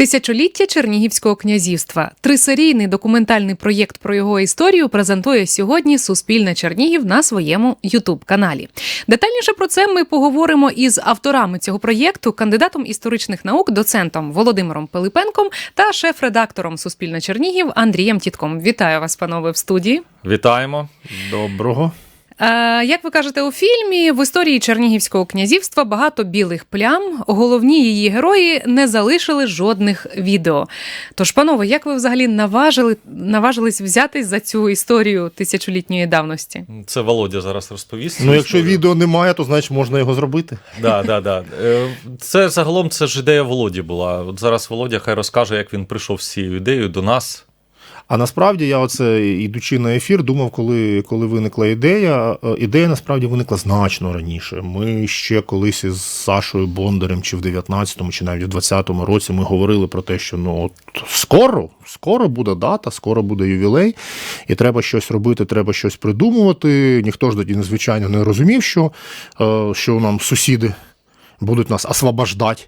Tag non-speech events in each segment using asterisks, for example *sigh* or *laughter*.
Тисячоліття Чернігівського князівства. Трисерійний документальний проєкт про його історію презентує сьогодні Суспільне Чернігів на своєму Ютуб каналі. Детальніше про це ми поговоримо із авторами цього проєкту, кандидатом історичних наук, доцентом Володимиром Пилипенком та шеф-редактором Суспільне Чернігів Андрієм Тітком. Вітаю вас, панове, в студії. Вітаємо. Доброго. Е, Як ви кажете у фільмі, в історії Чернігівського князівства багато білих плям. Головні її герої не залишили жодних відео. Тож, панове, як ви взагалі наважили, наважились взятись за цю історію тисячолітньої давності? Це Володя зараз розповість. Ну, якщо історію. відео немає, то значить можна його зробити. Да, да, да. Е, Це загалом це ж ідея Володі була. От зараз Володя хай розкаже, як він прийшов з цією ідеєю до нас. А насправді я, оце ідучи на ефір, думав, коли, коли виникла ідея. е, Ідея насправді виникла значно раніше. Ми ще колись із Сашою Бондарем, чи в 19-му, чи навіть в 20-му році ми говорили про те, що ну от скоро, скоро буде дата, скоро буде ювілей, і треба щось робити, треба щось придумувати. Ніхто ж тоді, звичайно, не розумів, що, е, що нам сусіди будуть нас освобождати.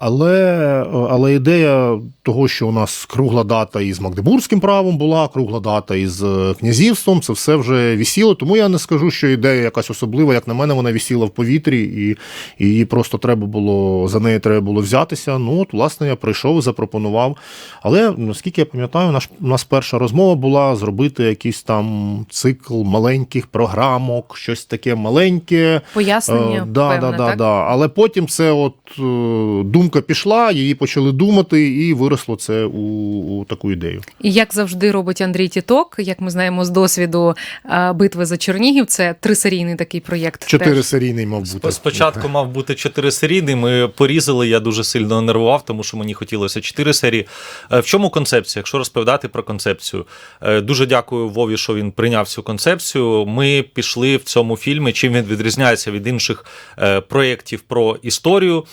Але, але ідея того, що у нас кругла дата із Магдебурзьким правом була, кругла дата із е, князівством, це все вже вісіло. Тому я не скажу, що ідея якась особлива. Як на мене, вона вісіла в повітрі, і, і її просто треба було за неї треба було взятися. Ну от, власне, я прийшов і запропонував. Але наскільки я пам'ятаю, наш у нас перша розмова була зробити якийсь там цикл маленьких програмок, щось таке маленьке. Пояснення, Е, да, певне, да, да, так? да. Але потім це от е, думка пішла, її почали думати, і виросло це у, у таку ідею. І як завжди робить Андрій Тіток, як ми знаємо з досвіду е, битви за Чернігів, це трисерійний такий проєкт. Чотири серійний, мав бути. Спочатку мав бути чотири серійний. Ми порізали. Я дуже сильно нервував, тому що мені хотілося чотири серії. Е, В чому концепція? Якщо розповідати про концепцію, Е, дуже дякую Вові, що він прийняв цю концепцію. Ми пішли в цьому фільмі. Чим він відрізняється від інших проєктів про історію,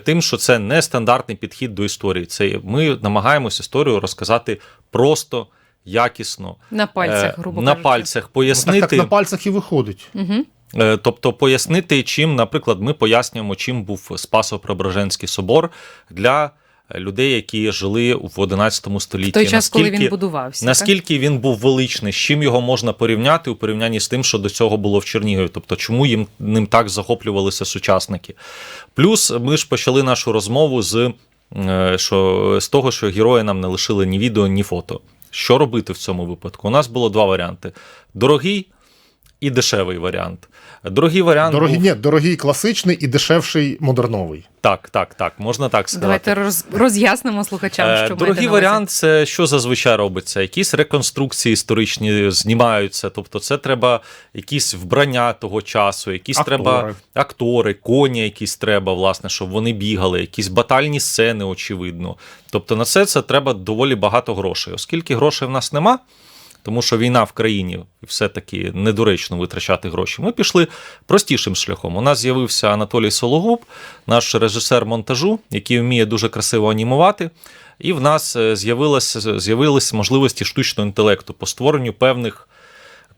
тим, що це не стандартний підхід до історії. Це ми намагаємося історію розказати просто. Якісно На пальцях, Е, грубо на кажучи. пальцях пояснити. так, так на пальцях і виходить. Угу. Тобто пояснити, чим, наприклад, ми пояснюємо, чим був Спасо-Преображенський собор для людей, які жили в 11 столітті. В той час, коли Наскільки- він будувався. так? Він був величний, з чим його можна порівняти у порівнянні з тим, що до цього було в Чернігові? Тобто, чому їм ним так захоплювалися сучасники? Плюс ми ж почали нашу розмову з, е, що, з того, що герої нам не лишили ні відео, ні фото. Що робити в цьому випадку? У нас було два варіанти: дорогий і дешевий варіант. Дорогий варіант. Дорогий, був... ні, дорогий класичний і дешевший модерновий. Так, так, так, можна так сказати. Давайте роз, роз'яснимо слухачам, Е, що маєте Дорогий варіант це що зазвичай робиться? Якісь реконструкції історичні знімаються. Тобто, це треба якісь вбрання того часу, якісь Актори. треба актори, коні, якісь треба, власне, щоб вони бігали, якісь батальні сцени, очевидно. Тобто, на це це треба доволі багато грошей. Оскільки грошей в нас нема. Тому що війна в країні все-таки недоречно витрачати гроші. Ми пішли простішим шляхом. У нас з'явився Анатолій Сологуб, наш режисер монтажу, який вміє дуже красиво анімувати. І в нас е, з'явилися можливості штучного інтелекту по створенню певних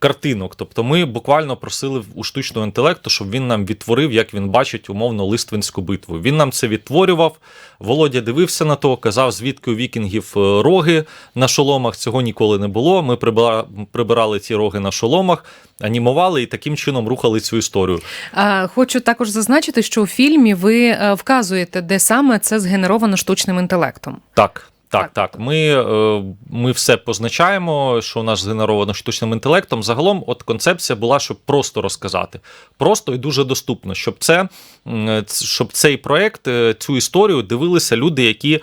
картинок. Тобто ми буквально просили у штучного інтелекту, щоб він нам відтворив, як він бачить умовно лиственську битву. Він нам це відтворював. Володя дивився на то, казав, звідки у вікінгів е, роги на шоломах. Цього ніколи не було. Ми прибира- прибирали ці роги на шоломах, анімували і таким чином рухали цю історію. Хочу також зазначити, що у фільмі ви е, вказуєте, де саме це згенеровано штучним інтелектом. Так. Так, Так. Ми, е, ми все позначаємо, що у нас згенеровано штучним інтелектом. Загалом, от концепція була, щоб просто розказати. Просто і дуже доступно, щоб це, щоб цей проект, е, цю історію дивилися люди, які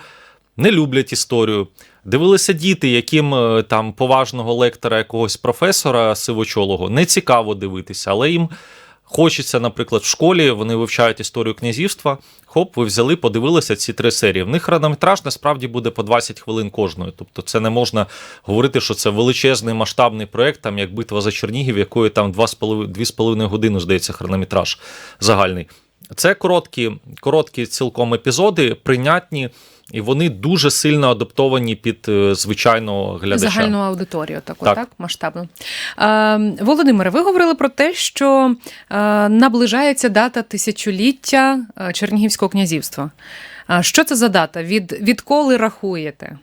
не люблять історію. Дивилися діти, яким е, там поважного лектора, якогось професора сивочолого не цікаво дивитися, але їм хочеться, наприклад, в школі вони вивчають історію князівства. Хоп, ви взяли, подивилися ці три серії. В них хронометраж насправді буде по 20 хвилин кожної. Тобто, це не можна говорити, що це величезний масштабний проект, там як битва за Чернігів, якої там 2,5 2,5 години, здається, хронометраж загальний. Це короткі, короткі цілком епізоди, прийнятні, і вони дуже сильно адаптовані під е, звичайного глядача. Загальну аудиторію таку, Так. так, масштабну. Е, Володимире, ви говорили про те, що е, наближається дата тисячоліття е, Чернігівського князівства. Що це за дата? Від, відколи рахуєте?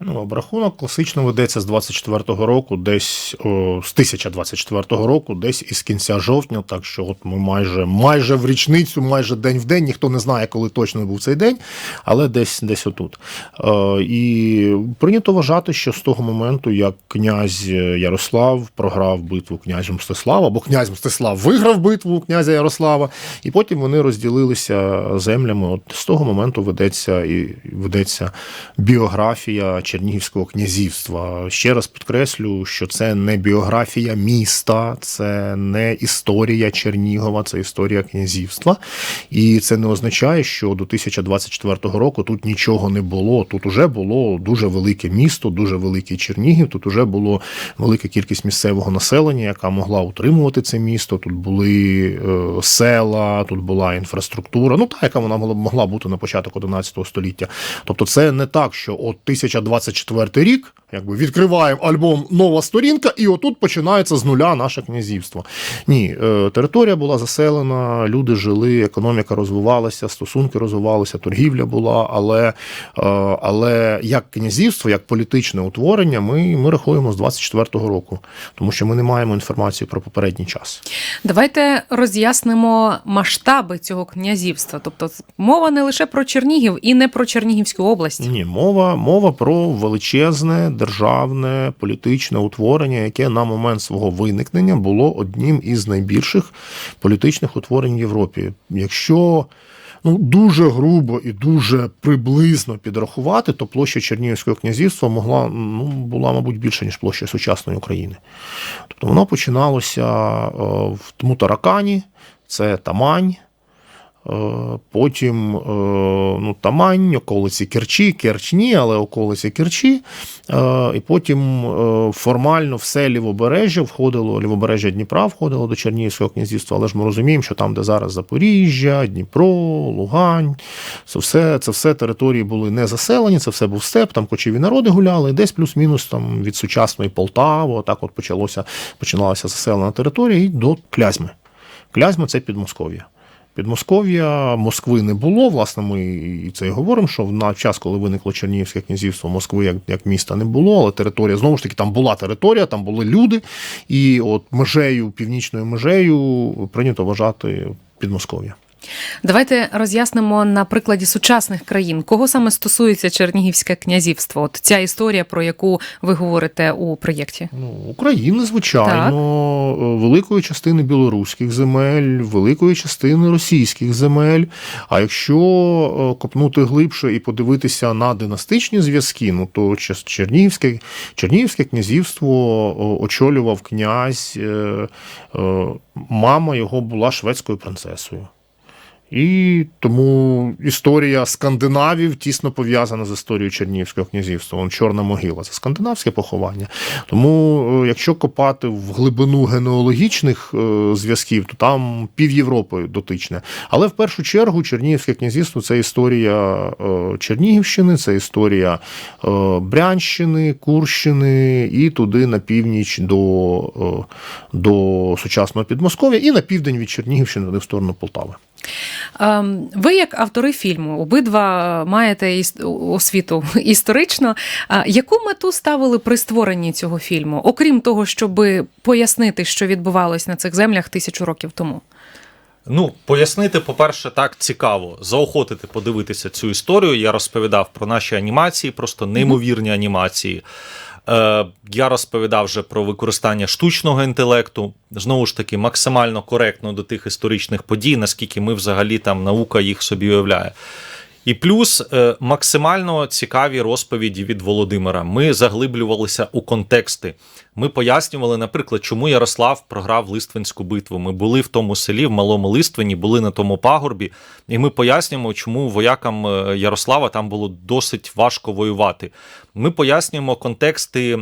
Ну, обрахунок класично ведеться з 24-го року, десь о, з 1024 року, десь із кінця жовтня. Так що от ми майже майже в річницю, майже день в день. Ніхто не знає, коли точно був цей день, але десь десь отут. Е, і прийнято вважати, що з того моменту, як князь Ярослав програв битву князю Мстислава, або князь Мстислав виграв битву князя Ярослава, і потім вони розділилися землями. От з того моменту ведеться і ведеться біографія Чернігівського князівства. Ще раз підкреслю, що це не біографія міста, це не історія Чернігова, це історія князівства. І це не означає, що до 1024 року тут нічого не було. Тут уже було дуже велике місто, дуже великий Чернігів. Тут уже було велика кількість місцевого населення, яка могла утримувати це місто. Тут були е, села, тут була інфраструктура. Ну та яка вона могла, бути на початок 11 століття. Тобто, це не так, що от 1024 рік, якби відкриваємо альбом Нова сторінка, і отут починається з нуля наше князівство. Ні, е, територія була заселена, люди жили, економіка розвивалася, стосунки розвивалися, торгівля була, але, е, але як князівство, як політичне утворення, ми, ми рахуємо з 24-го року, тому що ми не маємо інформації про попередній час. Давайте роз'яснимо масштаби цього князівства. Тобто мова не лише про Чернігів і не про Чернігівську область. Ні, мова, мова про величезне державне політичне утворення, яке на момент свого виникнення було одним із найбільших політичних утворень в Європі. Якщо ну, дуже грубо і дуже приблизно підрахувати, то площа Чернігівського князівства могла ну, була, мабуть, більше, ніж площа сучасної України. Тобто воно починалося е, в Тмутаракані, це Тамань. Е, Потім е, ну, Тамань, околиці Керчі, Керчні, але околиці Керчі. Е, І потім формально все лівобережжя входило, лівобережжя Дніпра входило до Чернігівського князівства, але ж ми розуміємо, що там, де зараз Запоріжжя, Дніпро, Лугань, це все, це все території були не заселені, це все був степ, там кочові народи гуляли, і десь плюс-мінус там від сучасної Полтави, отак от почалося, починалася заселена територія і до Клязьми. Клязьма це Підмосков'я. Підмосков'я Москви не було. Власне, ми і це і говоримо, що на час, коли виникло Чернігівське князівство, Москви як, як міста не було, але територія знову ж таки там була територія, там були люди, і от межею, північною межею прийнято вважати Підмосков'я. Давайте роз'яснимо на прикладі сучасних країн, кого саме стосується Чернігівське князівство. От ця історія, про яку ви говорите у проєкті. Ну, України, звичайно, великої частини білоруських земель, великої частини російських земель. А якщо е, копнути глибше і подивитися на династичні зв'язки, ну то Чернігівське, Чернігівське князівство очолював князь, е, е, мама його була шведською принцесою. І тому історія скандинавів тісно пов'язана з історією Чернігівського князівства. Вон Чорна могила це скандинавське поховання. Тому, е, якщо копати в глибину генеалогічних е, зв'язків, то там пів Європи дотичне. Але в першу чергу Чернігівське князівство це історія е, Чернігівщини, це історія Брянщини, Курщини і туди на північ до, до сучасного Підмосков'я, і на південь від Чернігівщини туди в сторону Полтави. Ем, Ви, як автори фільму, обидва маєте освіту *laughs* історично. Яку мету ставили при створенні цього фільму, окрім того, щоб пояснити, що відбувалось на цих землях тисячу років тому? Ну, пояснити, по-перше, так цікаво, заохотити подивитися цю історію. Я розповідав про наші анімації, просто неймовірні анімації. Е, я розповідав вже про використання штучного інтелекту, знову ж таки, максимально коректно до тих історичних подій, наскільки ми взагалі там наука їх собі уявляє. І плюс е, максимально цікаві розповіді від Володимира. Ми заглиблювалися у контексти. Ми пояснювали, наприклад, чому Ярослав програв Листвинську битву. Ми були в тому селі, в Малому Листвині, були на тому пагорбі, і ми пояснюємо, чому воякам е, Ярослава там було досить важко воювати. Ми пояснюємо контексти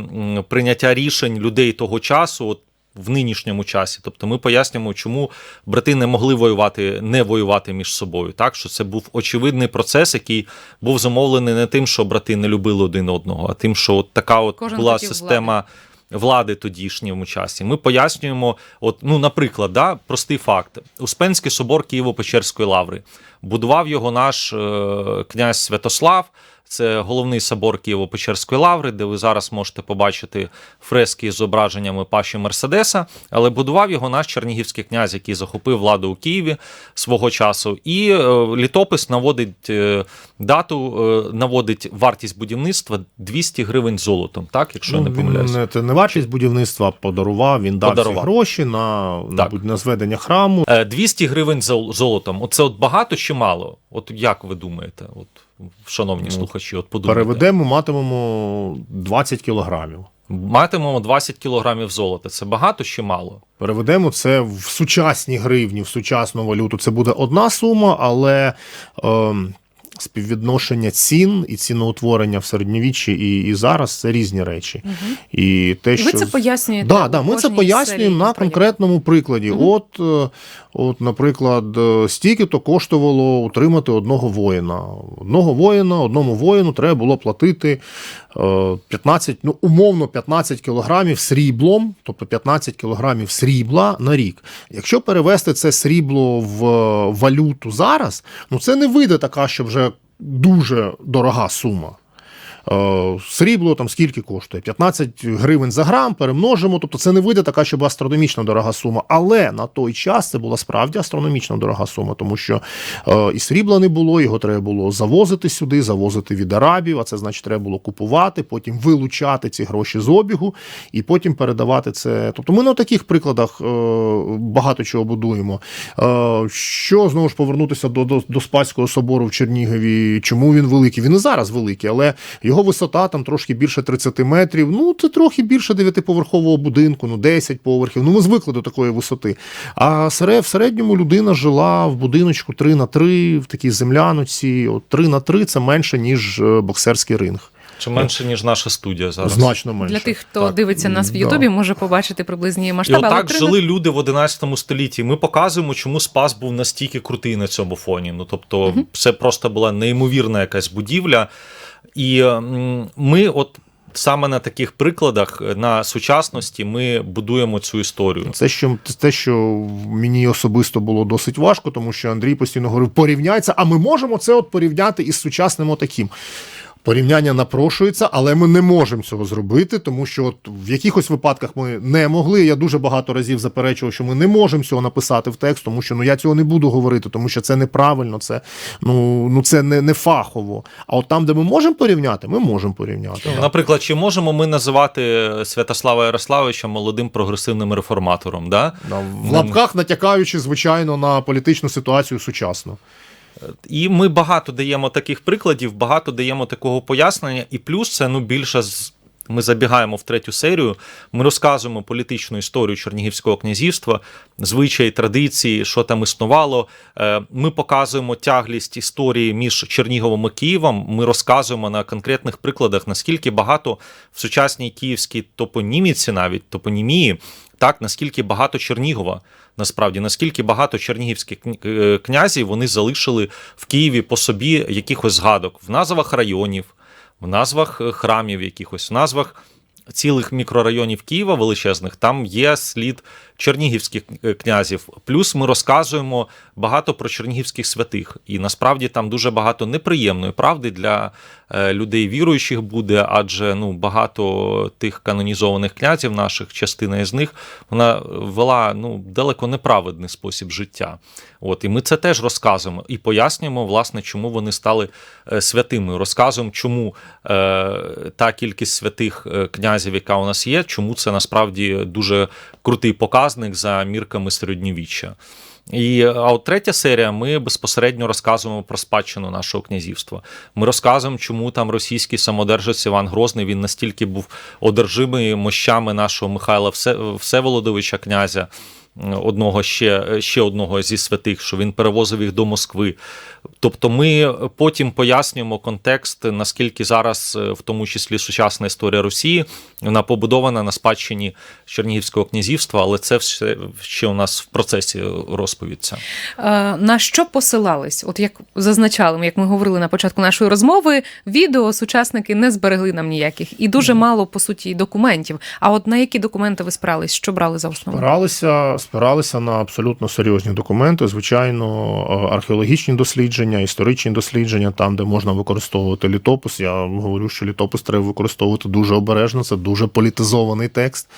прийняття рішень людей того часу. От в нинішньому часі. Тобто ми пояснюємо, чому брати не могли воювати, не воювати між собою. Так що це був очевидний процес, який був замовлений не тим, що брати не любили один одного, а тим, що от така от Кожен була система. Влади тодішньому часі. Ми пояснюємо, от, ну, наприклад, да, простий факт: Успенський собор Києво-Печерської лаври. Будував його наш е, князь Святослав. Це головний собор Києво-Печерської лаври, де ви зараз можете побачити фрески з зображеннями Паші Мерседеса. Але будував його наш чернігівський князь, який захопив владу у Києві свого часу. І е, літопис наводить е, дату, е, наводить вартість будівництва 200 гривень золотом, так, якщо я не помиляюся. не, це не вартість будівництва подарував, він дав Подарував. гроші на, на, на зведення храму. Е, 200 гривень золотом. Оце от багато чи мало? От як ви думаєте, от, шановні Ну, слухачі, от подумайте. Переведемо, матимемо 20 кілограмів. Матимемо 20 кілограмів золота. Це багато чи мало? Переведемо це в сучасні гривні, в сучасну валюту. Це буде одна сума, але ем, співвідношення цін і ціноутворення в середньовіччі і, і зараз це різні речі. І те, І що ви це пояснюєте. Да, да, ми це пояснюємо на проєкту. конкретному прикладі. От, е, от, наприклад, е, стільки то коштувало утримати одного воїна. Одного воїна, одному воїну треба було платити е, 15, ну, умовно 15 кілограмів сріблом, тобто 15 кілограмів срібла на рік. Якщо перевести це срібло в е, валюту зараз, ну це не вийде така, що вже дуже дорога сума. Е, Срібло там скільки коштує? 15 гривень за грам, перемножимо. Тобто це не вийде така, щоб астрономічно дорога сума. Але на той час це була справді астрономічно дорога сума, тому що е, і срібла не було, його треба було завозити сюди, завозити від арабів, а це значить треба було купувати, потім вилучати ці гроші з обігу і потім передавати це. Тобто ми на таких прикладах е, багато чого будуємо. Що знову ж повернутися до, до, до Спаського собору в Чернігові? Чому він великий? Він і зараз великий, але його висота там трошки більше 30 метрів. Ну, це трохи більше дев'ятиповерхового будинку, ну 10 поверхів. Ну, ми звикли до такої висоти. А в середньому людина жила в будиночку 3 на 3 в такій земляноці. От 3 на 3 це менше, ніж е, боксерський ринг. Чи менше, ніж наша студія зараз? Значно менше. Для тих, хто Так. дивиться нас в Да. Ютубі, може побачити приблизні І масштаби. але отак жили люди в 11 столітті. Ми показуємо, чому Спас був настільки крутий на цьому фоні. Ну тобто, це просто була неймовірна якась будівля. І ми, от саме на таких прикладах на сучасності, ми будуємо цю історію. Це що те, що мені особисто було досить важко, тому що Андрій постійно говорив, порівняйся, а ми можемо це от порівняти із сучасним отаким. Порівняння напрошується, але ми не можемо цього зробити, тому що от в якихось випадках ми не могли. Я дуже багато разів заперечував, що ми не можемо цього написати в текст, тому що ну я цього не буду говорити, тому що це неправильно, це ну, ну це не, не фахово. А от там, де ми можемо порівняти, ми можемо порівняти. да. Наприклад, чи можемо ми називати Святослава Ярославовича молодим прогресивним реформатором? Да? Да, в лапках натякаючи, звичайно, на політичну ситуацію сучасну. І ми багато даємо таких прикладів, багато даємо такого пояснення, і плюс це ну більше з. Ми забігаємо в третю серію. Ми розказуємо політичну історію Чернігівського князівства, звичаї, традиції, що там існувало. Е, Ми показуємо тяглість історії між Черніговом і Києвом. Ми розказуємо на конкретних прикладах, наскільки багато в сучасній київській топоніміці, навіть топонімії, так наскільки багато Чернігова. Насправді, наскільки багато чернігівських е, князів вони залишили в Києві по собі якихось згадок в назвах районів, в назвах е, храмів якихось, в назвах цілих мікрорайонів Києва величезних, там є слід чернігівських е, князів. Плюс ми розказуємо багато про чернігівських святих. І насправді там дуже багато неприємної правди для людей віруючих буде, адже ну, багато тих канонізованих князів наших, частина із них, вона вела ну, далеко неправедний спосіб життя. От, і ми це теж розказуємо і пояснюємо, власне, чому вони стали е, святими. Розказуємо, чому е, та кількість святих е, князів, яка у нас є, чому це насправді дуже крутий показник за мірками середньовіччя. І а от третя серія, ми безпосередньо розказуємо про спадщину нашого князівства. Ми розказуємо, чому там російський самодержець Іван Грозний він настільки був одержимий мощами нашого Михайла Все- Всеволодовича князя. Одного ще, ще одного зі святих, що він перевозив їх до Москви. Тобто ми потім пояснюємо контекст, наскільки зараз, е, в тому числі сучасна історія Росії, вона побудована на спадщині Чернігівського князівства, але це все ще у нас в процесі розповідця. Е, На що посилались? От як зазначали, ми, як ми говорили на початку нашої розмови, відео сучасники не зберегли нам ніяких, і дуже мало по суті документів. А от на які документи ви спирались? Що брали за основу? Спиралися, спиралися на абсолютно серйозні документи. Звичайно, е, археологічні дослідження, історичні дослідження, там, де можна використовувати літопис. Я говорю, що літопис треба використовувати дуже обережно. Це дуже політизований текст.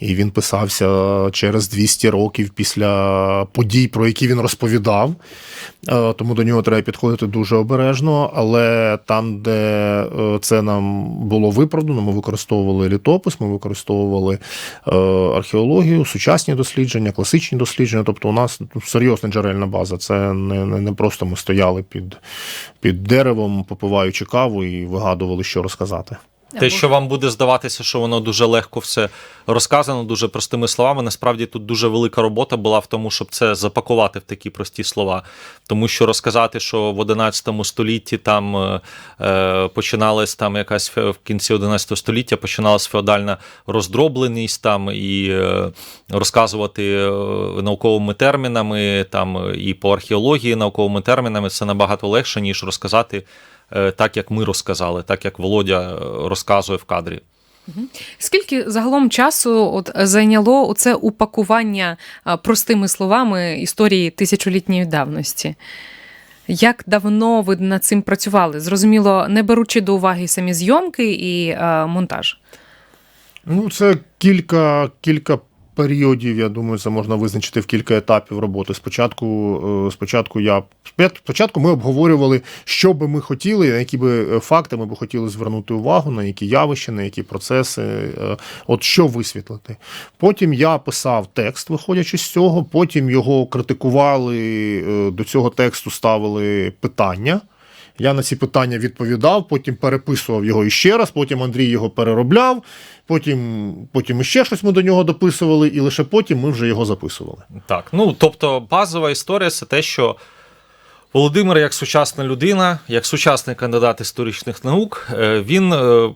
І він писався через 200 років після подій, про які він розповідав. Е, Тому до нього треба підходити дуже обережно. Але там, де е, це нам було виправдано, ми використовували літопис, ми використовували е, археологію, сучасні дослідження, класичні дослідження. Тобто, у нас серйозна джерельна база. Це не, не просто ми стояли під, під деревом, попиваючи каву і вигадували, що розказати. Те, що вам буде здаватися, що воно дуже легко все розказано, дуже простими словами. Насправді тут дуже велика робота була в тому, щоб це запакувати в такі прості слова. Тому що розказати, що в 11 столітті там е, е, починалась там якась в кінці 11 століття починалась феодальна роздробленість там і е, розказувати е, науковими термінами, там і по археології науковими термінами це набагато легше, ніж розказати так, як ми розказали, так як Володя е, розказує в кадрі. Скільки загалом часу от зайняло оце упакування простими словами історії тисячолітньої давності? Як давно ви над цим працювали? Зрозуміло, не беручи до уваги самі зйомки і а, монтаж. Ну, це кілька, кілька періодів, я думаю, це можна визначити в кілька етапів роботи. Спочатку, е, спочатку я спочатку ми обговорювали, що би ми хотіли, на які би е, факти ми би хотіли звернути увагу, на які явища, на які процеси, е, от що висвітлити. Потім я писав текст, виходячи з цього, потім його критикували, до цього тексту ставили питання. Я на ці питання відповідав, потім переписував його іще раз, потім Андрій його переробляв, потім, потім іще щось ми до нього дописували, і лише потім ми вже його записували. Так, ну тобто базова історія це те, що Володимир, як сучасна людина, як сучасний кандидат історичних наук, е, він е,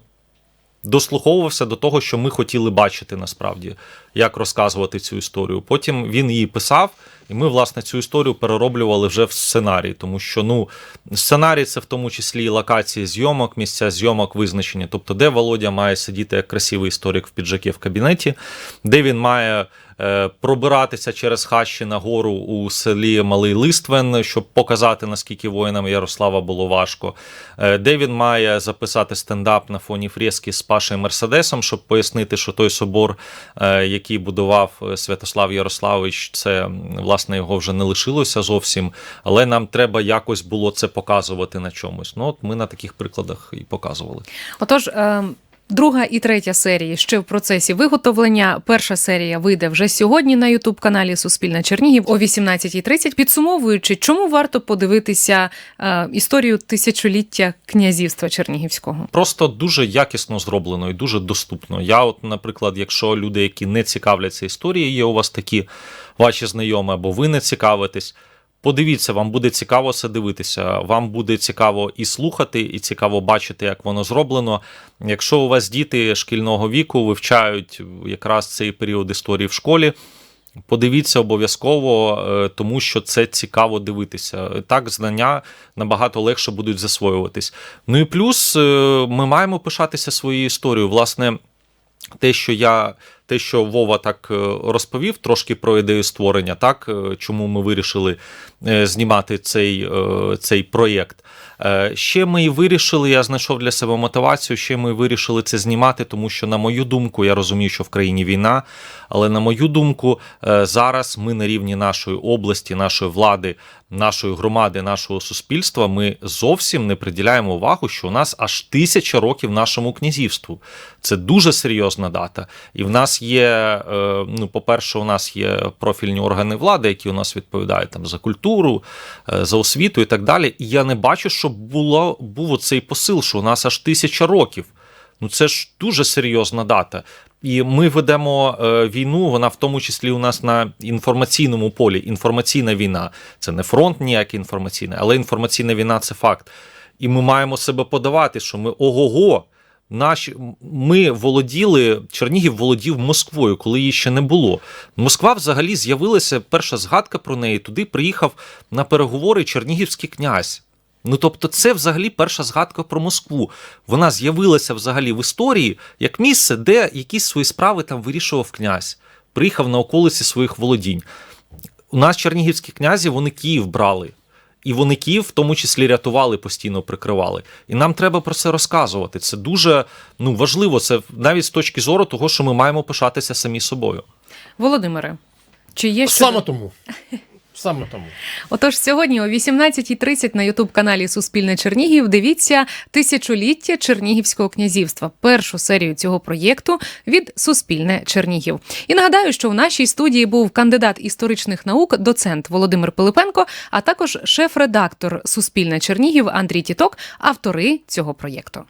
дослуховувався до того, що ми хотіли бачити насправді, як розказувати цю історію. Потім він її писав, і ми, власне, цю історію перероблювали вже в сценарій, тому що ну, сценарій це в тому числі і локації зйомок, місця зйомок, визначення. Тобто, де Володя має сидіти як красивий історик в піджакі в кабінеті, де він має е, пробиратися через хащі на гору у селі Малий Листвен, щоб показати, наскільки воїнам Ярослава було важко, е, де він має записати стендап на фоні фрески з Пашею Мерседесом, щоб пояснити, що той собор, е, який будував Святослав Ярославович, це м, власне його вже не лишилося зовсім. Але нам треба якось було це показувати на чомусь. Ну, от ми на таких прикладах і показували. Отож, е, друга і третя серії ще в процесі виготовлення. Перша серія вийде вже сьогодні на Ютуб каналі Суспільна Чернігів о 18.30. Підсумовуючи, чому варто подивитися е, історію тисячоліття князівства Чернігівського? Просто дуже якісно зроблено і дуже доступно. Я, от, наприклад, якщо люди, які не цікавляться історією, є у вас такі ваші знайомі, або ви не цікавитесь. Подивіться, вам буде цікаво це дивитися. Вам буде цікаво і слухати, і цікаво бачити, як воно зроблено. Якщо у вас діти шкільного віку вивчають якраз цей період історії в школі, подивіться обов'язково, е, тому що це цікаво дивитися. Так, знання набагато легше будуть засвоюватись. Ну і плюс е, ми маємо пишатися своєю історією. Власне, те, що я, те, що Вова так е, розповів, трошки про ідею створення, так е, чому ми вирішили е, знімати цей, цей проєкт. Ще ми і вирішили, я знайшов для себе мотивацію. Ще ми вирішили це знімати, тому що, на мою думку, я розумію, що в країні війна, але на мою думку, зараз ми на рівні нашої області, нашої влади, нашої громади, нашого суспільства, ми зовсім не приділяємо увагу, що у нас аж тисяча років нашому князівству. Це дуже серйозна дата. І в нас є, е, ну, по-перше, у нас є профільні органи влади, які у нас відповідають там за культуру, е, за освіту і так далі. І я не бачу, щоб було, був оцей посил, що у нас аж тисяча років. Ну це ж дуже серйозна дата. І ми ведемо е, війну, вона в тому числі у нас на інформаційному полі. Інформаційна війна це не фронт ніякий інформаційний, але інформаційна війна це факт. І ми маємо себе подавати, що ми ого-го. Наші ми володіли, Чернігів володів Москвою, коли її ще не було. Москва взагалі з'явилася перша згадка про неї. Туди приїхав на переговори чернігівський князь. Ну тобто, це взагалі перша згадка про Москву. Вона з'явилася взагалі в історії як місце, де якісь свої справи там вирішував князь, приїхав на околиці своїх володінь. У нас чернігівські князі вони Київ брали. І вони Київ в тому числі рятували, постійно прикривали. І нам треба про це розказувати. Це дуже ну, важливо. Це навіть з точки зору того, що ми маємо пишатися самі собою. Володимире, чи є саме Саме тому. *laughs* Саме тому. Отож, сьогодні о 18.30 на Ютуб каналі Суспільне Чернігів дивіться тисячоліття Чернігівського князівства, першу серію цього проєкту від Суспільне Чернігів. І нагадаю, що в нашій студії був кандидат історичних наук, доцент Володимир Пилипенко, а також шеф-редактор Суспільне Чернігів Андрій Тіток, автори цього проєкту.